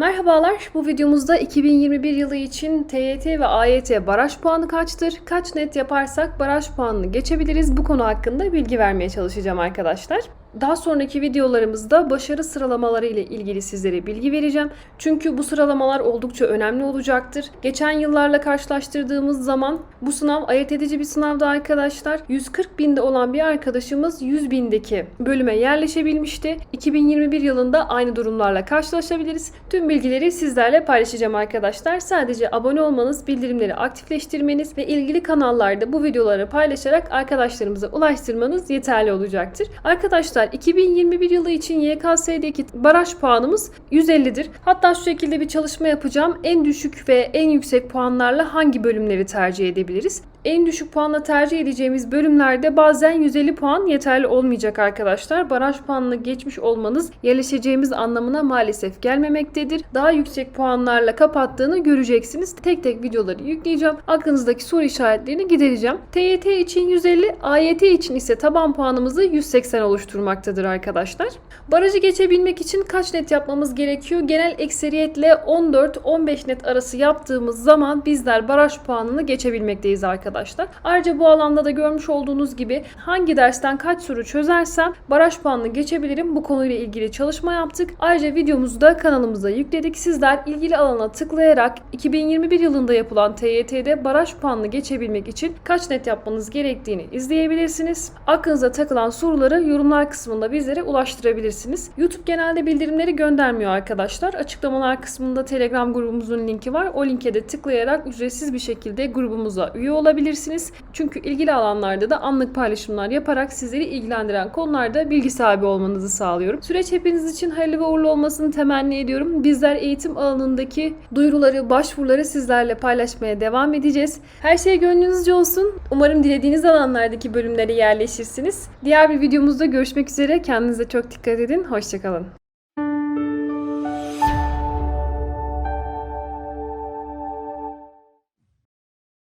Merhabalar, bu videomuzda 2021 yılı için TYT ve AYT baraj puanı kaçtır? Kaç net yaparsak baraj puanını geçebiliriz? Bu konu hakkında bilgi vermeye çalışacağım arkadaşlar. Daha sonraki videolarımızda başarı sıralamaları ile ilgili sizlere bilgi vereceğim. Çünkü bu sıralamalar oldukça önemli olacaktır. Geçen yıllarla karşılaştırdığımız zaman bu sınav ayırt edici bir sınavdı arkadaşlar. 140 binde olan bir arkadaşımız 100 bindeki bölüme yerleşebilmişti. 2021 yılında aynı durumlarla karşılaşabiliriz. Tüm bilgileri sizlerle paylaşacağım arkadaşlar. Sadece abone olmanız, bildirimleri aktifleştirmeniz ve ilgili kanallarda bu videoları paylaşarak arkadaşlarımıza ulaştırmanız yeterli olacaktır. Arkadaşlar 2021 yılı için YKS'deki baraj puanımız 150'dir. Hatta şu şekilde bir çalışma yapacağım. En düşük ve en yüksek puanlarla hangi bölümleri tercih edebiliriz? En düşük puanla tercih edeceğimiz bölümlerde bazen 150 puan yeterli olmayacak arkadaşlar. Baraj puanını geçmiş olmanız yerleşeceğimiz anlamına maalesef gelmemektedir. Daha yüksek puanlarla kapattığını göreceksiniz. Tek tek videoları yükleyeceğim. Aklınızdaki soru işaretlerini gidereceğim. TYT için 150, AYT için ise taban puanımızı 180 oluşturmaktadır arkadaşlar. Barajı geçebilmek için kaç net yapmamız gerekiyor? Genel ekseriyetle 14-15 net arası yaptığımız zaman bizler baraj puanını geçebilmekteyiz arkadaşlar. Ayrıca bu alanda da görmüş olduğunuz gibi hangi dersten kaç soru çözersem baraj puanını geçebilirim. Bu konuyla ilgili çalışma yaptık. Ayrıca videomuzu da kanalımıza yükledik. Sizler ilgili alana tıklayarak 2021 yılında yapılan TYT'de baraj puanını geçebilmek için kaç net yapmanız gerektiğini izleyebilirsiniz. Aklınıza takılan soruları yorumlar kısmında bizlere ulaştırabilirsiniz. YouTube genelde bildirimleri göndermiyor arkadaşlar. Açıklamalar kısmında Telegram grubumuzun linki var. O linke de tıklayarak ücretsiz bir şekilde grubumuza üye olabilirsiniz. Çünkü ilgili alanlarda da anlık paylaşımlar yaparak sizleri ilgilendiren konularda bilgi sahibi olmanızı sağlıyorum. Süreç hepiniz için hayırlı ve uğurlu olmasını temenni ediyorum. Bizler eğitim alanındaki duyuruları, başvuruları sizlerle paylaşmaya devam edeceğiz. Her şey gönlünüzce olsun. Umarım dilediğiniz alanlardaki bölümlere yerleşirsiniz. Diğer bir videomuzda görüşmek üzere. Kendinize çok dikkat edin. Hoşçakalın.